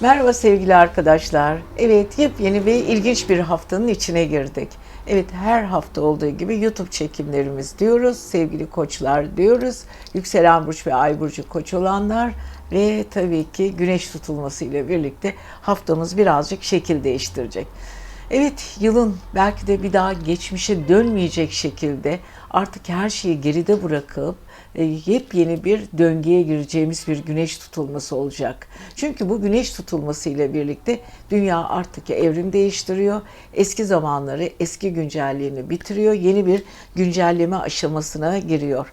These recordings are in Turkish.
Merhaba sevgili arkadaşlar. Evet yepyeni ve ilginç bir haftanın içine girdik. Evet her hafta olduğu gibi YouTube çekimlerimiz diyoruz. Sevgili koçlar diyoruz. Yükselen burç ve ay burcu koç olanlar ve tabii ki güneş tutulması ile birlikte haftamız birazcık şekil değiştirecek. Evet yılın belki de bir daha geçmişe dönmeyecek şekilde artık her şeyi geride bırakıp e, yepyeni bir döngüye gireceğimiz bir güneş tutulması olacak. Çünkü bu güneş tutulması ile birlikte dünya artık evrim değiştiriyor. Eski zamanları, eski güncelliğini bitiriyor. Yeni bir güncelleme aşamasına giriyor.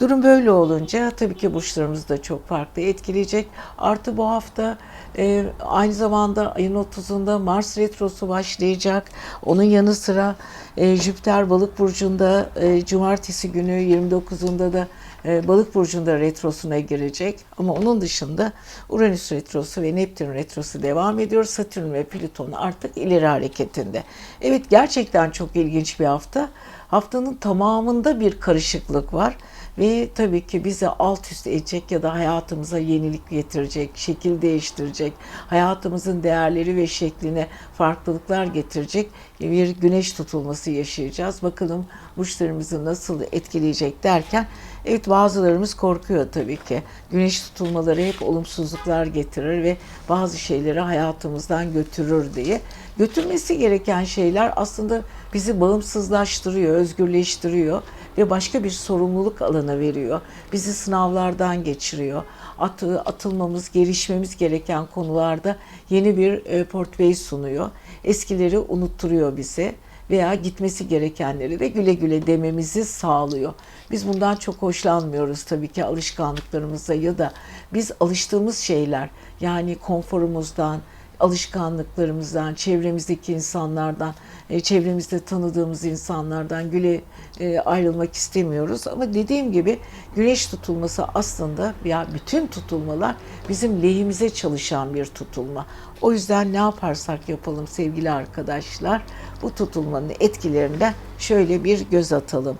Durum böyle olunca tabii ki burçlarımızı da çok farklı etkileyecek. Artı bu hafta e, aynı zamanda ayın 30'unda Mars Retrosu başlayacak. Onun yanı sıra e, Jüpiter Balık Burcu'nda e, Cumartesi günü 29'unda da e, Balık Burcu'nda retrosuna girecek. Ama onun dışında Uranüs Retrosu ve Neptün Retrosu devam ediyor. Satürn ve Plüton artık ileri hareketinde. Evet gerçekten çok ilginç bir hafta. Haftanın tamamında bir karışıklık var ve tabii ki bizi alt üst edecek ya da hayatımıza yenilik getirecek, şekil değiştirecek, hayatımızın değerleri ve şekline farklılıklar getirecek bir güneş tutulması yaşayacağız. Bakalım burçlarımızı nasıl etkileyecek derken evet bazılarımız korkuyor tabii ki. Güneş tutulmaları hep olumsuzluklar getirir ve bazı şeyleri hayatımızdan götürür diye. Götürmesi gereken şeyler aslında bizi bağımsızlaştırıyor, özgürleştiriyor ve başka bir sorumluluk alanı veriyor. Bizi sınavlardan geçiriyor. Atı, atılmamız, gelişmemiz gereken konularda yeni bir e, portföy sunuyor. Eskileri unutturuyor bize veya gitmesi gerekenleri de güle güle dememizi sağlıyor. Biz bundan çok hoşlanmıyoruz tabii ki alışkanlıklarımızda ya da biz alıştığımız şeyler yani konforumuzdan, alışkanlıklarımızdan, çevremizdeki insanlardan, e, çevremizde tanıdığımız insanlardan güle e, ayrılmak istemiyoruz. Ama dediğim gibi güneş tutulması aslında ya bütün tutulmalar bizim lehimize çalışan bir tutulma. O yüzden ne yaparsak yapalım sevgili arkadaşlar bu tutulmanın etkilerinden şöyle bir göz atalım.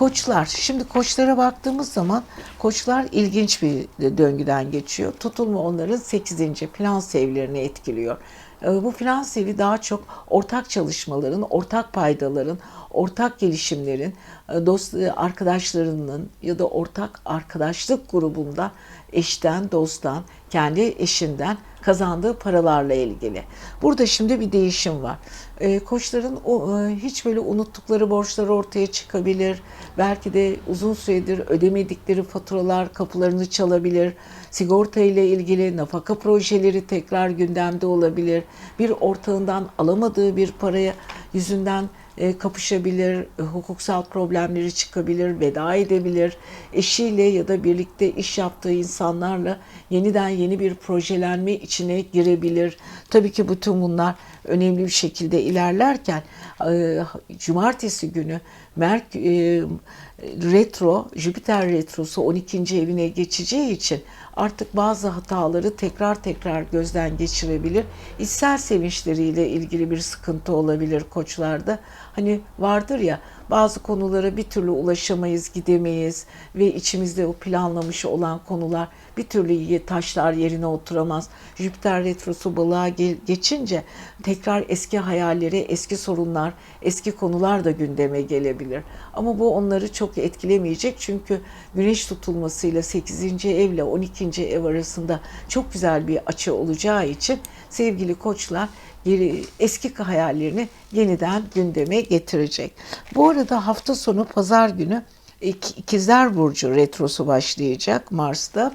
Koçlar. Şimdi koçlara baktığımız zaman koçlar ilginç bir döngüden geçiyor. Tutulma onların 8. finans evlerini etkiliyor. Ee, Bu finans evi daha çok ortak çalışmaların, ortak paydaların, ortak gelişimlerin, e, dost e, arkadaşlarının ya da ortak arkadaşlık grubunda eşten, dosttan, kendi eşinden kazandığı paralarla ilgili. Burada şimdi bir değişim var. Ee, koçların e, hiç böyle unuttukları borçları ortaya çıkabilir. Belki de uzun süredir ödemedikleri faturalar kapılarını çalabilir. Sigorta ile ilgili nafaka projeleri tekrar gündemde olabilir. Bir ortağından alamadığı bir paraya yüzünden e, kapışabilir, e, hukuksal problemleri çıkabilir, veda edebilir. Eşiyle ya da birlikte iş yaptığı insanlarla yeniden yeni bir projelenme içine girebilir. Tabii ki bütün bunlar önemli bir şekilde ilerlerken e, cumartesi günü Merk e, retro, Jüpiter retrosu 12. evine geçeceği için artık bazı hataları tekrar tekrar gözden geçirebilir. İçsel sevinçleriyle ilgili bir sıkıntı olabilir koçlarda. Hani vardır ya bazı konulara bir türlü ulaşamayız, gidemeyiz ve içimizde o planlamış olan konular bir türlü taşlar yerine oturamaz. Jüpiter retrosu balığa geçince tekrar eski hayalleri, eski sorunlar, eski konular da gündeme gelebilir. Ama bu onları çok etkilemeyecek çünkü güneş tutulmasıyla 8. evle 12. ev arasında çok güzel bir açı olacağı için sevgili koçlar geri, eski hayallerini yeniden gündeme getirecek. Bu arada hafta sonu pazar günü İkizler Burcu retrosu başlayacak Mars'ta.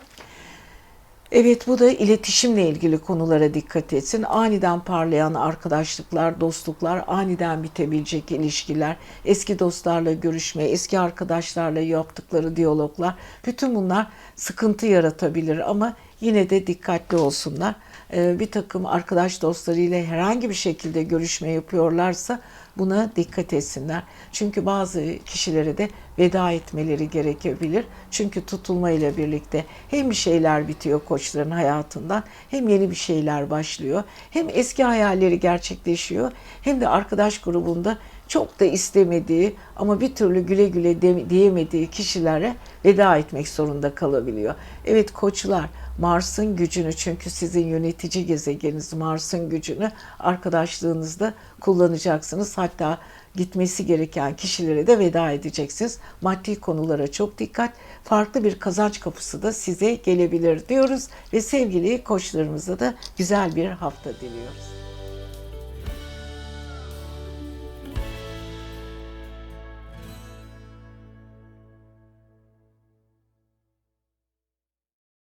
Evet bu da iletişimle ilgili konulara dikkat etsin. Aniden parlayan arkadaşlıklar, dostluklar, aniden bitebilecek ilişkiler, eski dostlarla görüşme, eski arkadaşlarla yaptıkları diyaloglar bütün bunlar sıkıntı yaratabilir ama yine de dikkatli olsunlar. Ee, bir takım arkadaş dostlarıyla herhangi bir şekilde görüşme yapıyorlarsa buna dikkat etsinler. Çünkü bazı kişilere de veda etmeleri gerekebilir. Çünkü tutulma ile birlikte hem bir şeyler bitiyor koçların hayatından hem yeni bir şeyler başlıyor. Hem eski hayalleri gerçekleşiyor hem de arkadaş grubunda çok da istemediği ama bir türlü güle güle de- diyemediği kişilere veda etmek zorunda kalabiliyor. Evet koçlar Mars'ın gücünü çünkü sizin yönetici gezegeniniz Mars'ın gücünü arkadaşlığınızda kullanacaksınız. Hatta gitmesi gereken kişilere de veda edeceksiniz. Maddi konulara çok dikkat. Farklı bir kazanç kapısı da size gelebilir diyoruz ve sevgili koçlarımıza da güzel bir hafta diliyoruz.